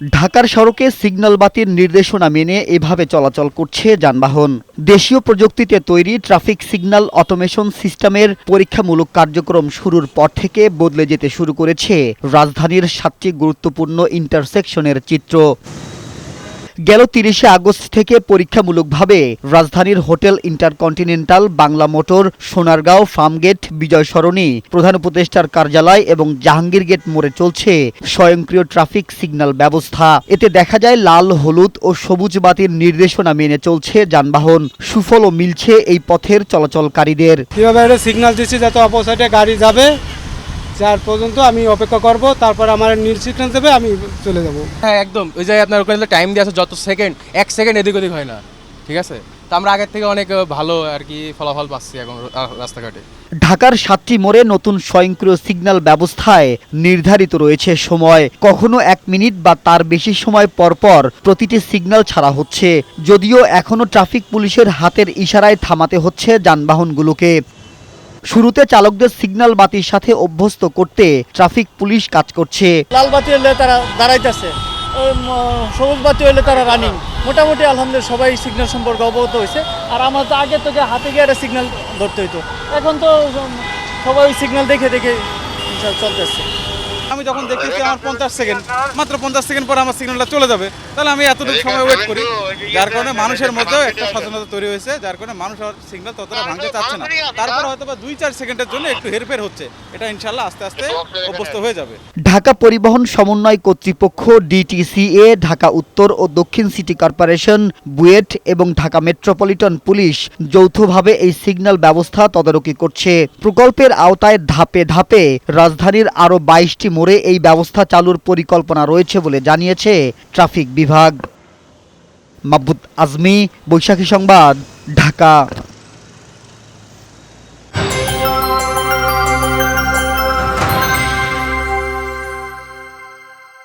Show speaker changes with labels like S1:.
S1: ঢাকার সড়কে সিগন্যাল বাতির নির্দেশনা মেনে এভাবে চলাচল করছে যানবাহন। দেশীয় প্রযুক্তিতে তৈরি ট্রাফিক সিগন্যাল অটোমেশন সিস্টেমের পরীক্ষামূলক কার্যক্রম শুরুর পর থেকে বদলে যেতে শুরু করেছে রাজধানীর সাতটি গুরুত্বপূর্ণ ইন্টারসেকশনের চিত্র। গেল তিরিশে আগস্ট থেকে পরীক্ষামূলকভাবে রাজধানীর hotel InterContinental, Bangla motor, Sonargaon, Farmgate Bijoy Sarani প্রধান উপদেষ্টার কার্যালয় এবং জাহাঙ্গীর গেট মোড়ে চলছে স্বয়ংক্রিয় ট্রাফিক সিগন্যাল ব্যবস্থা। এতে দেখা যায় লাল, হলুদ ও সবুজ বাতির নির্দেশনা মেনে চলছে যানবাহন। সুফলও মিলছে এই পথের চলাচলকারীদের।
S2: একটা সিগন্যাল দিচ্ছি, যাতে অপোসাইডে গাড়ি যাবে যার পর্যন্ত আমি অপেক্ষা করব তারপর আমার নীল সিগন্যাল দেবে আমি চলে যাব।
S3: হ্যাঁ একদম। ওই যে আপনার ওখানে টাইম দিয়ে আছে যত সেকেন্ড এক সেকেন্ড এদিক ওদিক হয় না। ঠিক আছে? তো আমরা আগের থেকে অনেক ভালো আর কি ফলাফল পাচ্ছি এখন রাস্তাঘাটে।
S1: ঢাকার সাতটি মোড়ে নতুন স্বয়ংক্রিয় সিগন্যাল ব্যবস্থায় নির্ধারিত রয়েছে সময়। কখনো এক মিনিট বা তার বেশি সময় পরপর প্রতিটি সিগন্যাল ছাড়া হচ্ছে। যদিও এখনও ট্রাফিক পুলিশের হাতের ইশারায় থামাতে হচ্ছে যানবাহনগুলোকে। শুরুতে চালকদের সিগন্যাল বাতির সাথে অভ্যস্ত করতে ট্রাফিক পুলিশ কাজ করছে।
S4: লাল বাতি হলে তারা দাঁড়াইতেছে। সবুজ বাতি হলে তারা রানিং মোটামুটি আলহামদুলিল্লাহ সবাই সিগন্যাল সম্পর্কে অবগত হয়েছে। আর আমার তো আগে তোকে হাতে গিয়ে একটা সিগন্যাল ধরতে হইতো। এখন তো সবাই সিগন্যাল দেখে দেখে চলতেছে।
S5: আমি যখন দেখতেছি আমার পঞ্চাশ সেকেন্ড, মাত্র পঞ্চাশ সেকেন্ড পর আমার সিগন্যালটা চলে যাবে, তাহলে আমি এতটুকু সময় ওয়েট করি। যার কারণে মানুষের মধ্যেও একটা সচেতনতা তৈরি হয়েছে, যার কারণে মানুষ আর সিগন্যাল ততটা ভাঙতে চাচ্ছে না। তারপর হয়তো বা দুই চার সেকেন্ডের জন্য একটু হেরফের হচ্ছে। এটা ইনশাল্লাহ আস্তে আস্তে অভ্যস্ত হয়ে যাবে।
S1: ঢাকা পরিবহন সমন্বয় কর্তৃপক্ষ, ডিটিসিএ, ঢাকা উত্তর ও দক্ষিণ সিটি কর্পোরেশন, বুয়েট এবং ঢাকা মেট্রোপলিটন পুলিশ যৌথভাবে এই সিগন্যাল ব্যবস্থা তদারকি করছে। প্রকল্পের আওতায় ধাপে ধাপে রাজধানীর আরও বাইশটি মোড়ে এই ব্যবস্থা চালুর পরিকল্পনা রয়েছে বলে জানিয়েছে ট্রাফিক বিভাগ। মাহবুদ আজমি, বৈশাখী সংবাদ, ঢাকা।